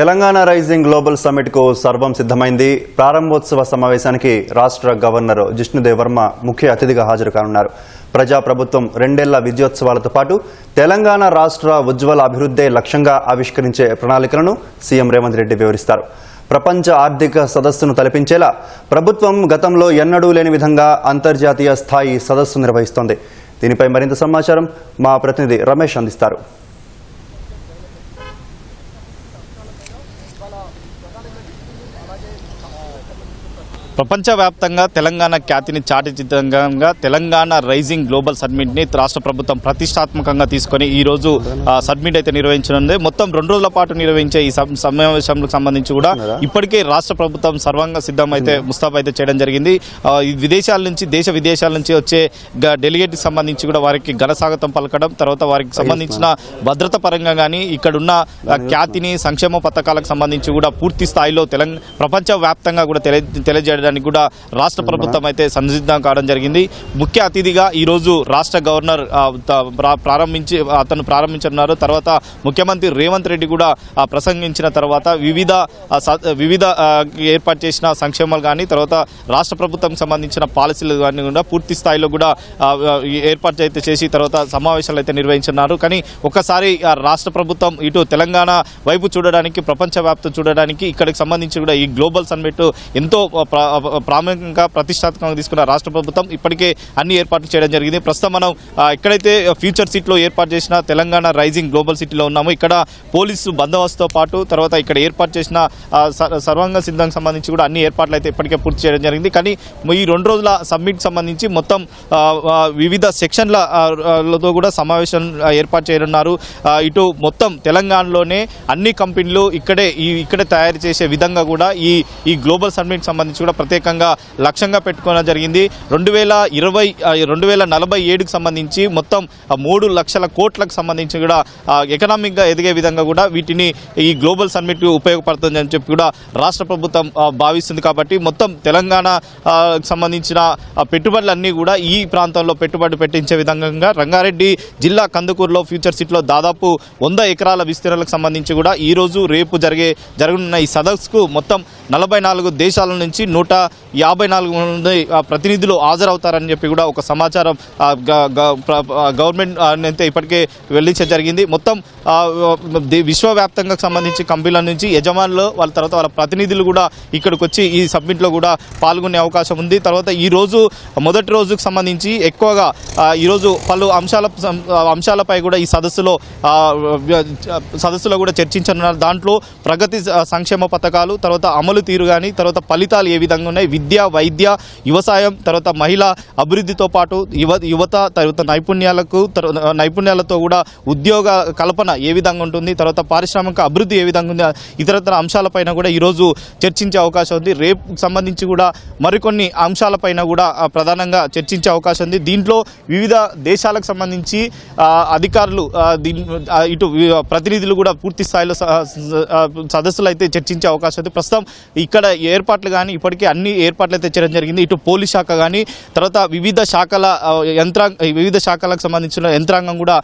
Telangana rising global సమ్మిట్కు సర్వం సిద్ధమైంది. ప్రారంభోత్సవ సమావేశానికి రాష్ట్ర గవర్నర్ జిష్ణుదేవ్ వర్మ ముఖ్య అతిథిగా హాజరు కానున్నారు ప్రజాప్రభుత్వం రెండేళ్ళ విజయోత్సవాలతో పాటు తెలంగాణ రాష్ట్ర ఉజ్వల అభివృద్ధే లక్ష్యంగా ఆవిష్కరించే ప్రణాళికలను సీఎం రేవంత్ రెడ్డి వివరిస్తారు. ప్రపంచ ఆర్థిక సదస్సును తలపించేలా ప్రభుత్వం గతంలో ఎన్నడూ లేని విధంగా అంతర్జాతీయ స్థాయి సదస్సు నిర్వహిస్తోంది. దీనిపై మరింత సమాచారం మా ప్రతినిధి రమేష్ అందిస్తారు. ప్రపంచవ్యాప్తంగా తెలంగాణ ఖ్యాతిని చాటిచితంగా తెలంగాణ రైజింగ్ గ్లోబల్ సబ్మిట్ని రాష్ట్ర ప్రభుత్వం ప్రతిష్టాత్మకంగా తీసుకొని ఈ రోజు ఆ, సబ్మిట్ అయితే నిర్వహించనుంది. మొత్తం రెండు రోజుల పాటు నిర్వహించే ఈ సమావేశంకు సంబంధించి కూడా ఇప్పటికే రాష్ట్ర ప్రభుత్వం సర్వంగా సిద్ధం అయితే ముస్తాబ్ అయితే చేయడం జరిగింది. విదేశాల నుంచి దేశ విదేశాల నుంచి వచ్చే డెలిగేట్ సంబంధించి కూడా వారికి ఘన స్వాగతం పలకడం తర్వాత వారికి సంబంధించిన భద్రత పరంగా కానీ ఇక్కడున్న ఖ్యాతిని సంక్షేమ పథకాలకు సంబంధించి కూడా పూర్తి స్థాయిలో తెలంగాణ ప్రపంచ వ్యాప్తంగా కూడా తెలియ తెలియజేయడానికి కూడా రాష్ట్ర ప్రభుత్వం అయితే సంసిద్ధం కావడం జరిగింది. ముఖ్య అతిథిగా ఈ రోజు రాష్ట్ర గవర్నర్ ప్రారంభించి అతను ప్రారంభించనున్నారు. తర్వాత ముఖ్యమంత్రి రేవంత్ రెడ్డి కూడా ప్రసంగించిన తర్వాత వివిధ వివిధ ఏర్పాటు చేసిన సంక్షేమాలు కానీ తర్వాత రాష్ట్ర ప్రభుత్వం సంబంధించిన పాలసీలు కానీ కూడా పూర్తి స్థాయిలో కూడా ఏర్పాటు అయితే చేసి తర్వాత సమావేశాలు అయితే నిర్వహించున్నారు కానీ ఒకసారి రాష్ట్ర ప్రభుత్వం ఇటు తెలంగాణ వైపు చూడడానికి ప్రపంచవ్యాప్తం చూడడానికి ఇక్కడికి సంబంధించి కూడా ఈ గ్లోబల్ సమ్మిట్ ఎంతో ప్రాముఖ్యంగా ప్రతిష్టాత్మకంగా తీసుకున్న రాష్ట్ర ప్రభుత్వం ఇప్పటికే అన్ని ఏర్పాట్లు చేయడం జరిగింది. ప్రస్తుతం మనం ఎక్కడైతే ఫ్యూచర్ సిటీలో ఏర్పాటు చేసిన తెలంగాణ రైజింగ్ గ్లోబల్ సిటీలో ఉన్నాము ఇక్కడ పోలీసు బందోబస్తుతో పాటు తర్వాత ఇక్కడ ఏర్పాటు చేసిన స- సర్వాంగ సిద్ధంకి సంబంధించి కూడా అన్ని ఏర్పాట్లు అయితే ఇప్పటికే పూర్తి చేయడం జరిగింది. కానీ ఈ రెండు రోజుల సమ్మిట్ సంబంధించి మొత్తం వివిధ సెక్షన్ల లతో కూడా సమావేశం ఏర్పాటు చేయనున్నారు. ఇటు మొత్తం తెలంగాణలోనే అన్ని కంపెనీలు ఇక్కడే ఈ ఇక్కడే తయారు చేసే విధంగా కూడా ఈ ఈ గ్లోబల్ సమ్మిట్ సంబంధించి కూడా ప్రత్యేకంగా లక్ష్యంగా పెట్టుకోవడం జరిగింది. రెండు వేల ఇరవై రెండు వేల నలభై ఏడుకు సంబంధించి మొత్తం మూడు లక్షల కోట్లకు సంబంధించి కూడా ఎకనామిక్గా ఎదిగే విధంగా కూడా వీటిని ఈ గ్లోబల్ సమ్మిట్ ఉపయోగపడుతుంది అని చెప్పి కూడా రాష్ట్ర ప్రభుత్వం భావిస్తుంది కాబట్టి మొత్తం తెలంగాణ సంబంధించిన పెట్టుబడులన్నీ కూడా ఈ ప్రాంతంలో పెట్టుబడి పెట్టించే విధంగా రంగారెడ్డి జిల్లా కందుకూరులో ఫ్యూచర్ సిటీలో దాదాపు వంద ఎకరాల విస్తీర్ణలకు సంబంధించి కూడా ఈరోజు రేపు జరిగే జరగనున్న ఈ సదస్సుకు మొత్తం నలభై నాలుగు దేశాల నుంచి నూట యాభై నాలుగు మంది ఆ, ప్రతినిధులు హాజరవుతారని చెప్పి కూడా ఒక సమాచారం గవర్నమెంట్ అయితే ఇప్పటికే వెల్లించడం జరిగింది. మొత్తం విశ్వవ్యాప్తంగా సంబంధించి కంపెనీల నుంచి యజమానులు వాళ్ళ తర్వాత వాళ్ళ ప్రతినిధులు కూడా ఇక్కడికి వచ్చి ఈ సబ్మిట్లో కూడా పాల్గొనే అవకాశం ఉంది. తర్వాత ఈ రోజు మొదటి రోజుకు సంబంధించి ఎక్కువగా ఈరోజు పలు అంశాల అంశాలపై కూడా ఈ సదస్సులో సదస్సులో కూడా చర్చించనున్నారు. దాంట్లో ప్రగతి సంక్షేమ పథకాలు తర్వాత అమలు తీరు కానీ తర్వాత ఫలితాలు ఏ విధంగా ఉన్నాయి. విద్య వైద్య వ్యవసాయం తర్వాత మహిళా అభివృద్ధితో పాటు యువ యువత తర్వాత నైపుణ్యాలకు నైపుణ్యాలతో కూడా ఉద్యోగ కల్పన ఏ విధంగా ఉంటుంది తర్వాత పారిశ్రామిక అభివృద్ధి ఏ విధంగా ఉంది ఇతరతర అంశాలపైన కూడా ఈరోజు చర్చించే అవకాశం ఉంది. రేపు సంబంధించి కూడా మరికొన్ని అంశాలపైన కూడా ప్రధానంగా చర్చించే అవకాశం ఉంది. దీంట్లో వివిధ దేశాలకు సంబంధించి అధికారులు దీని ఇటు ప్రతినిధులు కూడా పూర్తి స్థాయిలో సదస్సులు అయితే చర్చించే అవకాశం ఉంది. ప్రస్తుతం ఇక్కడ ఏర్పాట్లు కానీ ఇప్పటికే అన్ని ఏర్పాట్లు అయితే చేయడం జరిగింది. ఇటు పోలీస్ శాఖ కానీ తర్వాత వివిధ శాఖల యంత్రా యంత్రాంగ వివిధ శాఖలకు సంబంధించిన యంత్రాంగం కూడా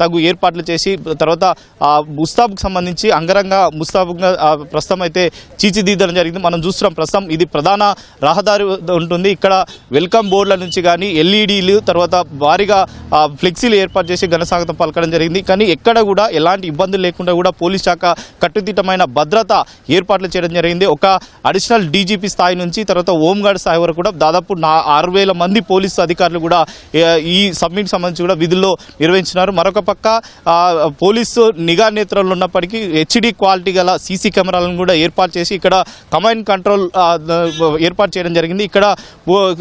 తగు ఏర్పాట్లు చేసి తర్వాత ఆ ముస్తాబ్కు సంబంధించి అంగరంగ ముస్తాబుగా ప్రస్తుతం అయితే తీర్చిదిద్దడం జరిగింది. మనం చూస్తున్నాం ప్రస్తుతం ఇది ప్రధాన రహదారి ఉంటుంది. ఇక్కడ వెల్కమ్ బోర్డుల నుంచి కానీ ఎల్ఈడీలు తర్వాత భారీగా ఆ, ఫ్లెక్సీలు ఏర్పాటు చేసి ఘనస్వాగతం పలకడం జరిగింది. కానీ ఎక్కడ కూడా ఎలాంటి ఇబ్బందులు లేకుండా కూడా పోలీస్ శాఖ కట్టుదిట్టమైన భద్రత ఏర్పాట్లు చేయడం జరిగింది. ఒక అడిషనల్ డీజీపీ స్థాయి నుంచి తర్వాత హోంగార్డ్ స్థాయి వరకు కూడా దాదాపు నా ఆరు వేల మంది పోలీసు అధికారులు కూడా ఈ సబ్మిట్ సంబంధించి కూడా విధుల్లో నిర్వహించినారు. మరొక పక్క పోలీసు నిఘా నేత్రంలో ఉన్నప్పటికీ హెచ్డి క్వాలిటీ గల సీసీ కెమెరాలను కూడా ఏర్పాటు చేసి ఇక్కడ కమాండ్ కంట్రోల్ ఏర్పాటు చేయడం జరిగింది. ఇక్కడ ఓ-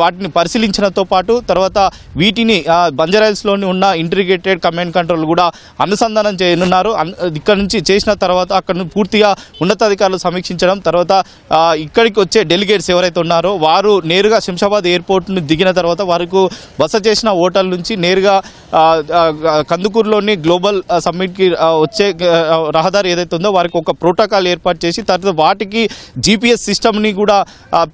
వాటిని పరిశీలించడంతో పాటు తర్వాత వీటిని ఆ, బంజారాయిల్స్లోని ఉన్న ఇంటిగ్రేటెడ్ కమాండ్ కంట్రోల్ కూడా అనుసంధానం చేయనున్నారు. అన్- ఇక్కడ నుంచి చేసిన తర్వాత అక్కడ పూర్తిగా ఉన్నతాధికారులు సమీక్షించడం తర్వాత ఇక్కడికి వచ్చే డెలిగేట్స్ ఎవరైతే ఉన్నారో వారు నేరుగా శంషాబాద్ ఎయిర్పోర్ట్ను దిగిన తర్వాత వారికి బస చేసిన హోటల్ నుంచి నేరుగా కందుకూరులోని గ్లోబల్ సమ్మిట్కి వచ్చే రహదారి ఏదైతే ఉందో వారికి ఒక ప్రోటోకాల్ ఏర్పాటు చేసి తర్వాత వాటికి జీపీఎస్ సిస్టమ్ని కూడా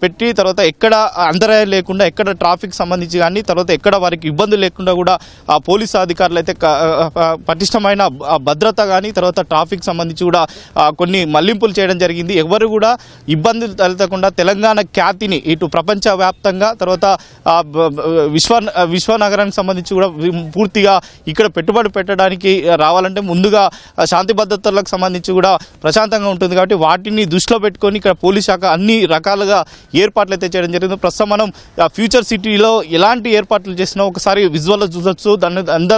పెట్టి తర్వాత ఎక్కడ అంతరాయం లేకుండా ఎక్కడ ట్రాఫిక్ సంబంధించి కానీ తర్వాత ఎక్కడ వారికి ఇబ్బంది లేకుండా కూడా ఆ పోలీసు అధికారులు అయితే పటిష్టమైన భద్రత కానీ తర్వాత ట్రాఫిక్ సంబంధించి కూడా కొన్ని మళ్ళింపులు చేయడం జరిగింది. ఎవరు కూడా ఇబ్బందులు తలెత్తకుండా తెలంగాణ ఖ్యాతిని ఇటు ప్రపంచ వ్యాప్తంగా తర్వాత విశ్వ విశ్వనగరానికి సంబంధించి కూడా పూర్తిగా ఇక్కడ పెట్టుబడి పెట్టడానికి రావాలంటే ముందుగా శాంతి భద్రతలకు సంబంధించి కూడా ప్రశాంతంగా ఉంటుంది కాబట్టి వాటిని దృష్టిలో పెట్టుకొని ఇక్కడ పోలీస్ శాఖ అన్ని రకాలుగా ఏర్పాట్లు అయితే చేయడం జరిగింది. ప్రస్తుతం మనం ఆ, ఫ్యూచర్ సిటీలో ఎలాంటి ఏర్పాట్లు చేసినా ఒకసారి విజువల్ చూడొచ్చు. దాన్ని అంత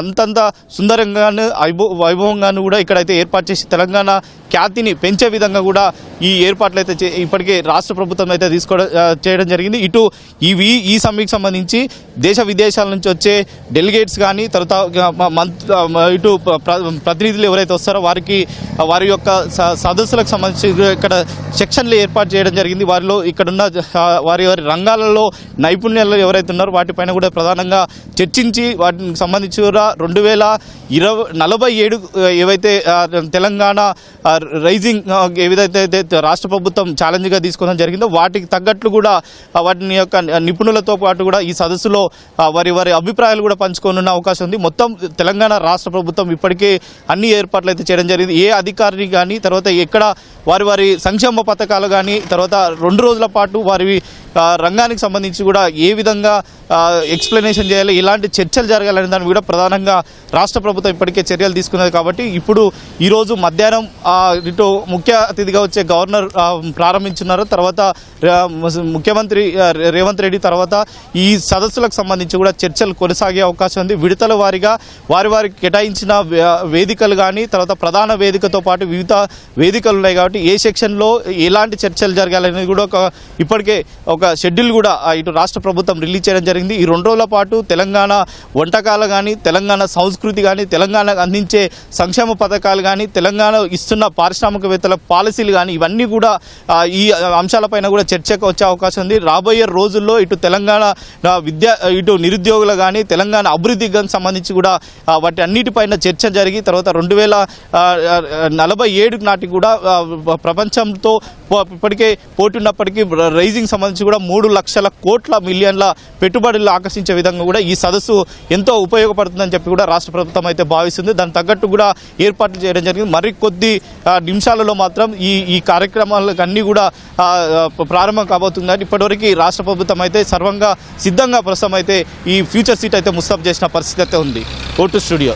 అంతంత సుందరంగాను వైభవ వైభవంగాను కూడా ఇక్కడైతే ఏర్పాటు చేసి తెలంగాణ ఖ్యాతిని పెంచే విధంగా కూడా ఈ ఏర్పాట్లు అయితే చే- ఇప్పటికే రాష్ట్ర ప్రభుత్వం అయితే తీసుకోవడం చేయడం జరిగింది. ఇటు ఇవి ఈ సమ్మెకి సంబంధించి దేశ విదేశాల నుంచి వచ్చే డెలిగేట్స్ కానీ తర్వాత మంత్ ఇటు ప్ర- ప్రతినిధులు ఎవరైతే వస్తారో వారికి వారి యొక్క స- సదస్సులకు సంబంధించి ఇక్కడ సెక్షన్లు ఏర్పాటు చేయడం జరిగింది. వారిలో ఇక్కడున్న వారి వారి రంగాలలో నైపుణ్యాలు ఎవరైతే ఉన్నారో వాటిపైన కూడా ప్రధానంగా చర్చించి వాటికి సంబంధించి కూడా రెండు వేల ఇరవై నలభై ఏడు ఏవైతే తెలంగాణ రైజింగ్ ఆ, ఏదైతే రాష్ట్ర ప్రభుత్వం ఛాలెంజ్గా తీసుకోవడం జరిగిందో వాటికి తగ్గట్లు కూడా వాటిని యొక్క నిపుణులతో పాటు కూడా ఈ సదస్సులో వారి వారి అభిప్రాయాలు కూడా పంచుకోనున్న అవకాశం ఉంది. మొత్తం తెలంగాణ రాష్ట్ర ప్రభుత్వం ఇప్పటికే అన్ని ఏర్పాట్లు అయితే చేయడం జరిగింది. ఏ అధికారిని కానీ తర్వాత ఎక్కడ వారి వారి సంక్షేమ పథకాలు కానీ తర్వాత రెండు రోజుల పాటు వారి రంగానికి సంబంధించి కూడా ఏ విధంగా ఎక్స్ప్లెనేషన్ చేయాలి. ఇలాంటి చర్చలు జరగాలనే దాన్ని కూడా ప్రధానంగా రాష్ట్ర ప్రభుత్వం ఇప్పటికే చర్యలు తీసుకున్నది కాబట్టి ఇప్పుడు ఈరోజు మధ్యాహ్నం ఇటు ముఖ్య అతిథిగా వచ్చే గవర్నర్ ప్రారంభించున్నారు. తర్వాత ముఖ్యమంత్రి రేవంత్ రెడ్డి తర్వాత ఈ సదస్సులకు సంబంధించి కూడా చర్చలు కొనసాగే అవకాశం ఉంది. విడతల వారిగా వారి వారికి కేటాయించిన వేదికలు కానీ తర్వాత ప్రధాన వేదికతో పాటు వివిధ వేదికలు ఉన్నాయి కాబట్టి ఏ సెక్షన్లో ఎలాంటి చర్చలు జరగాలనేది కూడా ఒక ఇప్పటికే ఒక షెడ్యూల్ కూడా ఇటు రాష్ట్ర ప్రభుత్వం రిలీజ్ చేయడం జరిగింది. ఈ రెండు రోజుల పాటు తెలంగాణ వంటకాలు కానీ తెలంగాణ సంస్కృతి కానీ తెలంగాణకు అందించే సంక్షేమ పథకాలు కానీ తెలంగాణ ఇస్తున్న పారిశ్రామికవేత్తల పాలసీలు కానీ ఇవన్నీ కూడా ఈ అంశాలపైన కూడా చర్చకు వచ్చే అవకాశం ఉంది. రాబోయే రోజుల్లో ఇటు తెలంగాణ విద్యా విద్య ఇటు నిరుద్యోగులు కానీ తెలంగాణ అభివృద్ధికి సంబంధించి కూడా వాటి అన్నిటిపైన చర్చ జరిగి తర్వాత రెండు వేల నలభై ఏడు నాటికి కూడా ప్రపంచంతో ఇప్పటికే పోటీ ఉన్నప్పటికీ రైజింగ్ సంబంధించి కూడా మూడు లక్షల కోట్ల మిలియన్ల పెట్టుబడి పెట్టుబడులు ఆకర్షించే విధంగా కూడా ఈ సదస్సు ఎంతో ఉపయోగపడుతుందని చెప్పి కూడా రాష్ట్ర ప్రభుత్వం అయితే భావిస్తుంది. దానికి తగ్గట్టు కూడా ఏర్పాట్లు చేయడం జరిగింది. మరి కొద్ది నిమిషాలలో మాత్రం ఈ ఈ కార్యక్రమాలకు అన్నీ కూడా ప్రారంభం కాబోతుందని ఇప్పటివరకు రాష్ట్ర ప్రభుత్వం అయితే సర్వంగా సిద్ధంగా ప్రస్తుతం అయితే ఈ ఫ్యూచర్ సీట్ అయితే ముస్తాబ్ చేసిన పరిస్థితి అయితే ఉంది. Vote studio.